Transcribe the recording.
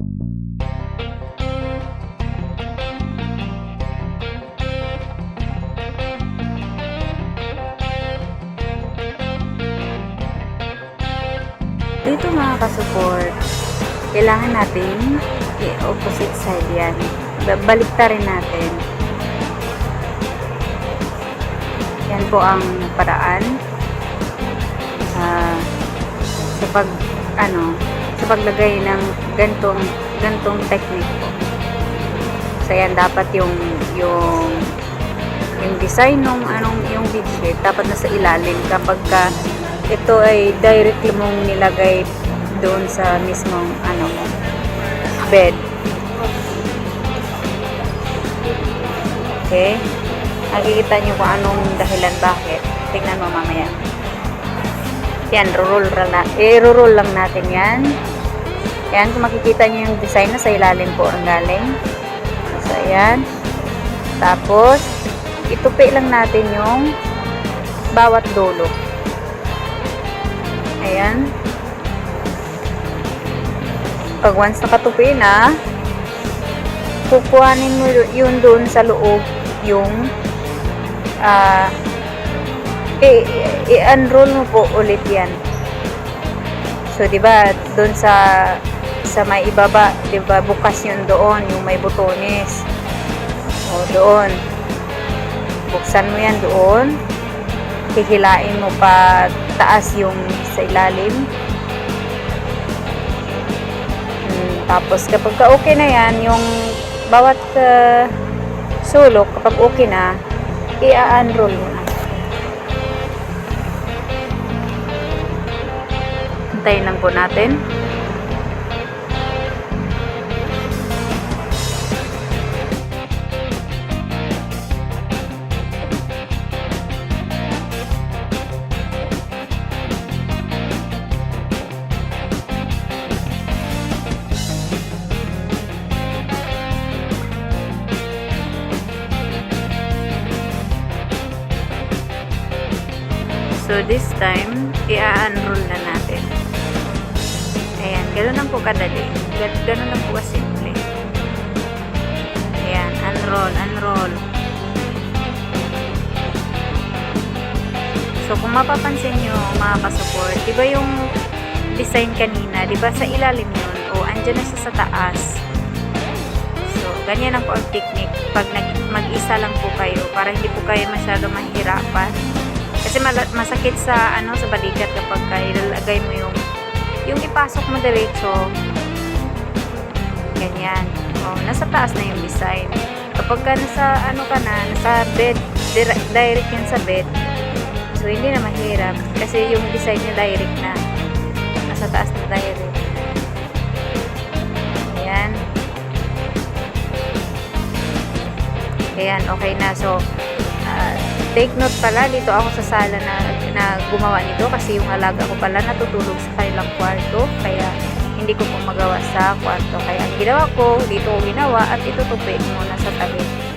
Dito mga ka-support, kailangan natin i-opposite side yan. Balik rin natin. Yan po ang paraan ah, sa pag ano paglagay ng gantong gantong technique po. So yan dapat yung yung yung design ng anong yung bedsheet dapat nasa ilalim kapag ka ito ay directly mong nilagay doon sa mismong ano bed. Okay? Nakikita nyo kung anong dahilan bakit. Tingnan mo mamaya. Yan, roll lang, i-roll lang natin yan. Yan, kung makikita nyo yung design na sa ilalim po ang galing. So, ayan. Tapos, itupi lang natin yung bawat dulo. Ayan. Pag once nakatupi na, kukuhanin mo yun doon sa loob yung i- i-unroll mo po ulit yan. So, di ba, doon sa sa may ibaba, di ba, bukas yun doon, yung may butones. O, doon. Buksan mo yan doon. Hihilain mo pa taas yung sa ilalim. Hmm, tapos, kapag ka okay na yan, yung bawat uh, sulok, kapag okay na, i-unroll mo na. Hintayin lang po natin. So, this time, i-unroll na natin. Ayan, gano'n lang po kadali. Gan- Gano'n lang po kasimple. Ayan, unroll, unroll. So, kung mapapansin nyo, mga ka-support, di ba yung design kanina, di ba sa ilalim yun, o andyan na siya sa taas. So, ganyan lang po ang technique. Pag mag-isa lang po kayo, para hindi po kayo masyado mahirapan. Kasi masakit sa ano sa balikat kapag ka ilalagay mo yung yung ipasok mo diretso. Ganyan. Oh, nasa taas na yung design. Kapag ka nasa ano ka na, nasa bed, dire- direct yan sa bed. So hindi na mahirap kasi yung design niya direct na. Nasa taas na direct. Ayan. Ayan, okay na. So, take note pala, dito ako sa sala na, na gumawa nito kasi yung alaga ko pala natutulog sa kanilang kwarto. Kaya, hindi ko po magawa sa kwarto. Kaya, ginawa ko, dito ko ginawa at itutupi muna sa tabi.